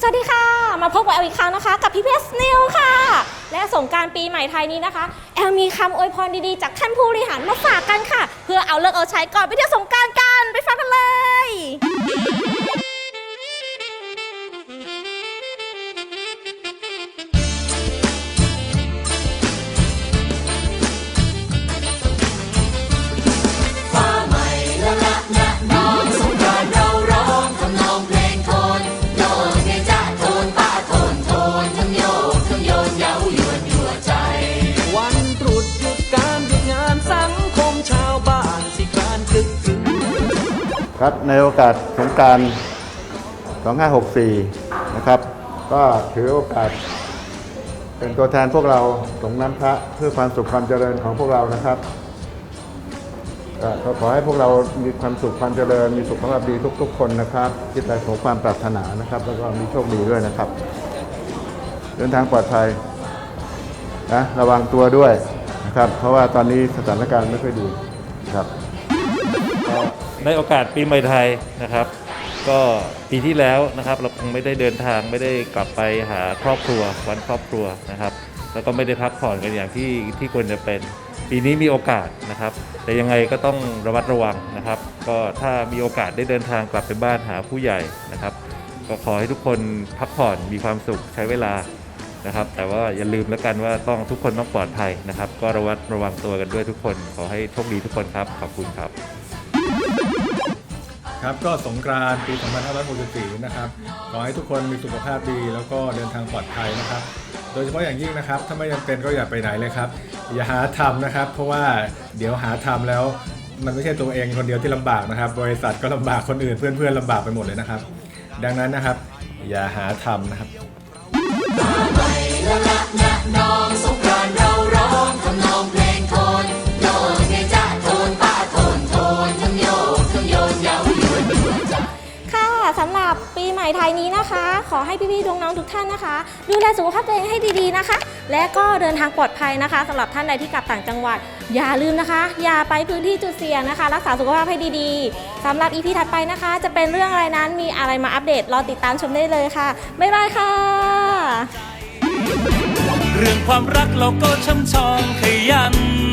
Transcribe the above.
สวัสดีค่ะ มาพบกับแอลอีกครั้งนะคะ กับพี่เพสนิวค่ะ และสงการปีใหม่ไทยนี้นะคะ แอลมีคำอวยพรดีๆ จากท่านผู้บริหารมาฝากกันค่ะ เพื่อเอาเลิกเอาใช้ก่อนไปเที่ยวสงการกันไปฟังกันเลย ครับในโอกาสสงการ 2564 นะครับ ก็ถือโอกาส เป็นตัวแทนพวกเราสงน้ำพระเพื่อความสุขความเจริญของพวกเรานะครับก็ก็ขอให้พวกเรามีความสุขความเจริญ มีสุขภาพดีทุก ๆ คนนะครับคิดแต่ของความปรารถนานะครับ แล้วก็มีโชคดีด้วยนะครับ เดินทางปลอดภัยนะระวังตัวด้วยนะครับ เพราะว่าตอนนี้สถานการณ์ไม่ค่อยดีครับ ในโอกาสปีใหม่ไทยนะครับ ก็ปีที่แล้วนะครับเราคงไม่ได้เดินทางไม่ได้กลับไปหาครอบครัววันครอบครัวนะครับ แล้วก็ไม่ได้พักผ่อนกันอย่างที่ที่ควรจะเป็นปีนี้มีโอกาสนะครับ แต่ยังไงก็ต้องระมัดระวังนะครับ ก็ถ้ามีโอกาสได้เดินทางกลับไปบ้านหาผู้ใหญ่นะครับ ก็ขอให้ทุกคนพักผ่อนมีความสุขใช้เวลานะครับ แต่ว่าอย่าลืมแล้วกันว่าต้องทุกคนต้องปลอดภัยนะครับ ก็ระวัดระวังตัวกันด้วยทุกคน ขอให้โชคดีทุกคนครับ ขอบคุณครับ ครับก็สงกรานต์ปี 2564 นะครับขอให้ทุกคนมีสุขภาพดีแล้วก็เดินทางปลอดภัยนะครับ โดยเฉพาะอย่างยิ่งนะครับ ถ้าไม่จำเป็นก็อย่าไปไหนเลยครับ อย่าหาทำนะครับ เพราะว่าเดี๋ยวหาทำแล้วมันไม่ใช่ตัวเองคนเดียวที่ลำบากนะครับ บริษัทก็ลำบากคนอื่นเพื่อนๆลำบากไปหมดเลยนะครับ ดังนั้นนะครับ อย่าหาทำนะครับ สำหรับปีใหม่ไทยนี้นะคะ ขอให้พี่ๆน้องๆทุกท่านนะคะ ดูแลสุขภาพตัวเองให้ดีๆนะคะ และก็เดินทางปลอดภัยนะคะสำหรับท่านใดที่กลับต่างจังหวัด อย่าลืมนะคะ อย่าไปพื้นที่จุดเสี่ยงนะคะ รักษาสุขภาพให้ดีๆสำหรับอีพีถัดไปนะคะ จะเป็นเรื่องอะไรนั้นมีอะไรมาอัปเดตรอติดตามชมได้เลยค่ะบ๊ายบายค่ะ เรื่องความรักเราก็ช่ำชองขยัน